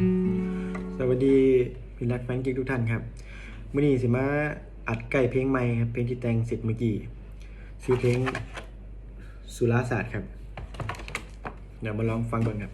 สวัสดีพี่นักแฟนกิกทุกท่านครับมื่อนี้สิมาอัดไก่เพลงใหม่ครับเพลงที่แต่งเสร็จเมื่อกี้ชื่อเพลงสุราศาสตร์ครับ เดี๋ยวมาลองฟังก่อนครับ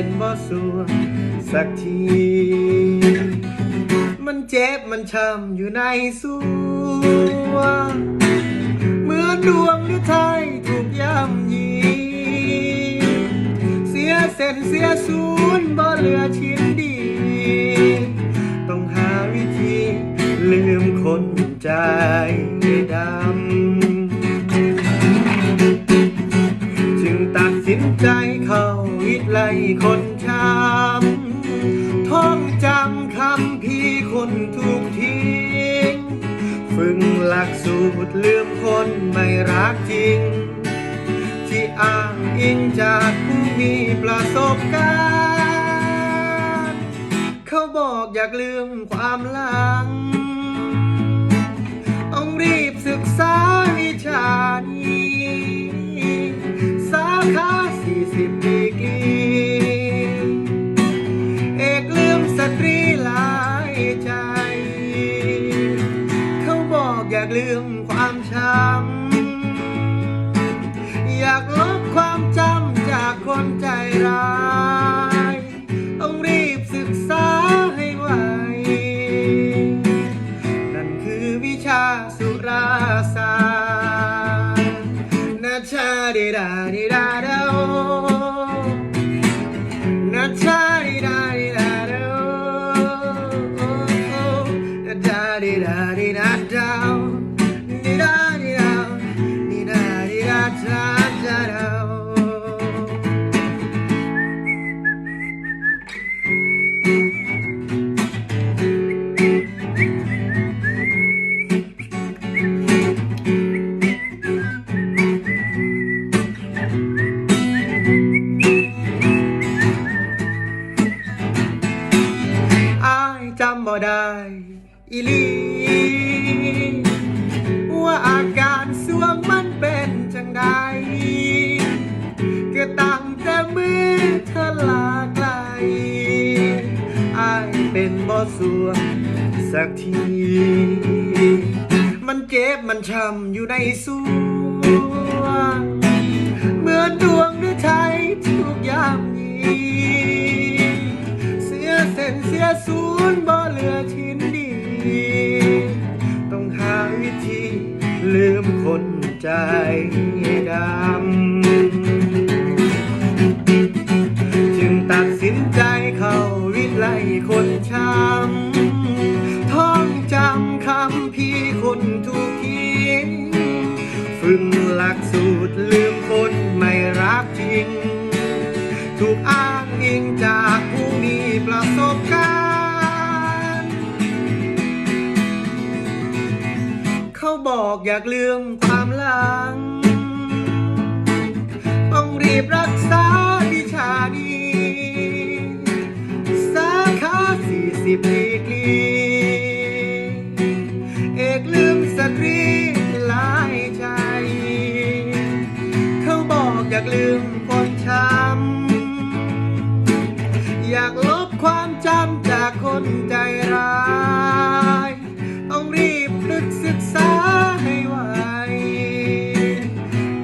เป็นบ่สวงสักที มันเจ็บมันช้ำอยู่ในสวงเหมือนดวงฤทัยถูกย่ำยี เสียเส้นเสียศูนย์บ่เหลือชิ้นดี ต้องหาวิธีลืมคนใจดำ จึงตัดสินใจเข้า วิทย์ไล่คนช้ำท่องจำคำพี่คนถูกทิ้งฝึกหลักสูตรลืมคนไม่รักจริง ที่อ้างอิงจากผู้มีประสบการณ์ เขาบอกอยากลืมความหลังต้องรีบศึกษาวิชานี้ สาขาสี่สิบ อยากลืมความช้ำ อยากลบความจำจากคนใจร้าย ต้องรีบศึกษาให้ไว นั่นคือวิชาสุราศาสตร์นาชาดิดาดิดาดาโอนา นาชาดิดาดิดาดาโอดิดาดิดาดิ ดาดิดาดาดาดาโออายจำบ่ได้อีหลีว่าอาการสวงมันเป็นจังใดก็ตั้งแต่มือเธอลาไกลอายเป็นบ่สวงสักที มันเจ็บมันช้ำอยู่ในสวงเหมือนดวงฤทัยถูกย่ำยีเสียเส้นเสียศูนย์บ่เหลือชิ้ ใจดำ จึงตัดสินใจเข้าวิทไล่คนช้ำท่องจำคำพี่คนถูกทิ้งฝึกหลักสูตรลืมคนไม่รักจริง ถูกอ้า อกอยากลืมความหลัง ต้องรีบรักษาวิชานี้ สาขาสี่สิบดีกรีเอกลืมสตรีหลายใจ เขาบอกอยากลืมคนช้ำอยากลบความจำจากคนใจร้าย กศึกษาให้ไว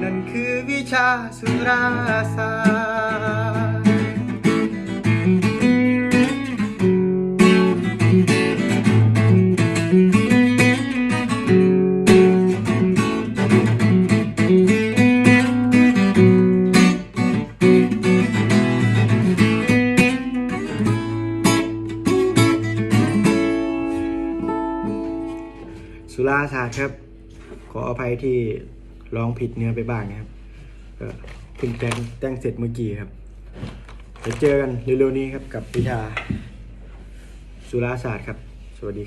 นั่นคือวิชาสุราศาสตร์ สุราศาสตร์ครับ ขออภัยที่ร้องผิดเนื้อไปบ้างนะครับก็เพิ่งแต่งแต่งเสร็จเมื่อกี้ครับเดี๋ยวเจอกันเร็วๆนี้ครับกับวิชาสุราศาสตร์ครับ สวัสดีครับ